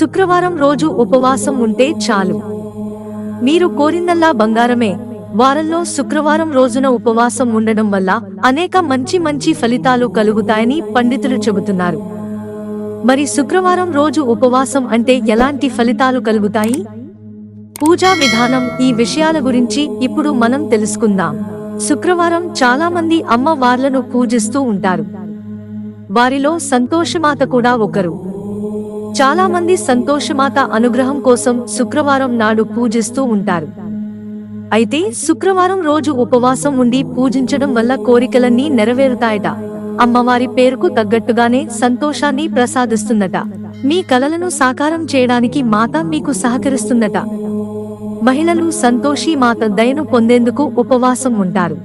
శుక్రవారం రోజు ఉపవాసం ఉంటే చాలు. మీరు కోరిందల్లా బంగారమే. వారంలో శుక్రవారం రోజున ఉపవాసం ఉండడం వల్ల అనేక మంచి మంచి ఫలితాలు కలుగుతాయని పండితులు చెబుతున్నారు. మరి శుక్రవారం రోజు ఉపవాసం అంటే ఎలాంటి ఫలితాలు కలుగుతాయి? పూజా విధానం ఈ విషయాల గురించి ఇప్పుడు మనం తెలుసుకుందాం. శుక్రవారం చాలా మంది అమ్మవార్లను పూజిస్తూ ఉంటారు. వారిలో సంతోషమాత కూడా ఒకరు. చాలా మంది సంతోషమాత అనుగ్రహం కోసం శుక్రవారం నాడు పూజిస్తూ ఉంటారు. అయితే శుక్రవారం రోజు ఉపవాసం ఉండి పూజించడం వల్ల కోరికలన్నీ నెరవేరుతాయట. అమ్మవారి పేరుకు తగ్గట్టుగానే సంతోషాన్ని ప్రసాదిస్తుందట మీ కలలను సాకారం చేయడానికి మాత మీకు సహకరిస్తుందట మహిళలు సంతోషి మాత దయను పొందేందుకు ఉపవాసం ఉంటారు.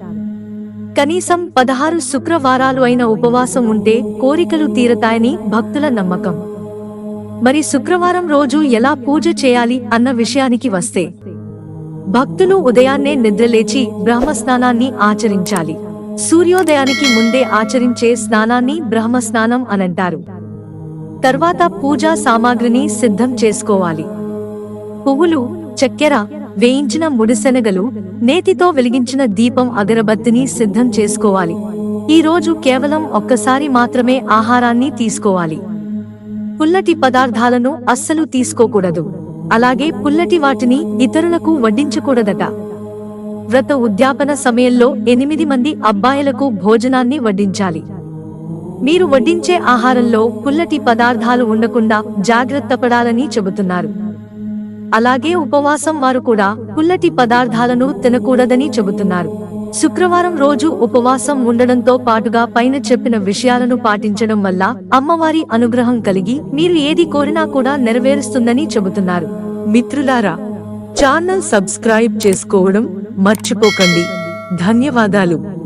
కనీసం పదహారు శుక్రవారాలు అయిన ఉపవాసం ఉంటే కోరికలు తీరతాయని భక్తుల నమ్మకం. మరి శుక్రవారం రోజు ఎలా పూజ చేయాలి అన్న విషయానికి వస్తే భక్తులు ఉదయాన్నే నిద్రలేచి బ్రహ్మస్నానాన్ని ఆచరించాలి. సూర్యోదయానికి ముందే ఆచరించే స్నానాన్ని బ్రహ్మస్నానం అనంటారు. తర్వాత పూజా సామాగ్రిని సిద్ధం చేసుకోవాలి. పువ్వులు చక్కెర వేయించిన ముడిశెనగలు నేతితో వెలిగించిన దీపం అగరబత్తిని సిద్ధం చేసుకోవాలి. ఈ రోజు కేవలం ఒక్కసారి మాత్రమే ఆహారాన్ని తీసుకోవాలి. పుల్లటి పదార్థాలను అస్సలు తీసుకోకూడదు. అలాగే పుల్లటి వాటిని ఇతరులకు వడ్డించకూడదట. వ్రత ఉద్యాపన సమయంలో ఎనిమిది మంది అబ్బాయిలకు భోజనాన్ని వడ్డించాలి. మీరు వడ్డించే ఆహారంలో పుల్లటి పదార్థాలు ఉండకుండా జాగ్రత్త పడాలని చెబుతున్నారు. అలాగే ఉపవాసం వారు కూడా పుల్లటి పదార్థాలను తినకూడదని చెబుతున్నారు. శుక్రవారం రోజు ఉపవాసం ఉండడంతో పాటుగా పైన చెప్పిన విషయాలను పాటించడం వల్ల అమ్మవారి అనుగ్రహం కలిగి మీరు ఏది కోరినా కూడా నెరవేరుస్తుందని చెబుతున్నారు. మిత్రులారా ఛానల్ సబ్స్క్రైబ్ చేసుకోవడం మర్చిపోకండి. ధన్యవాదాలు.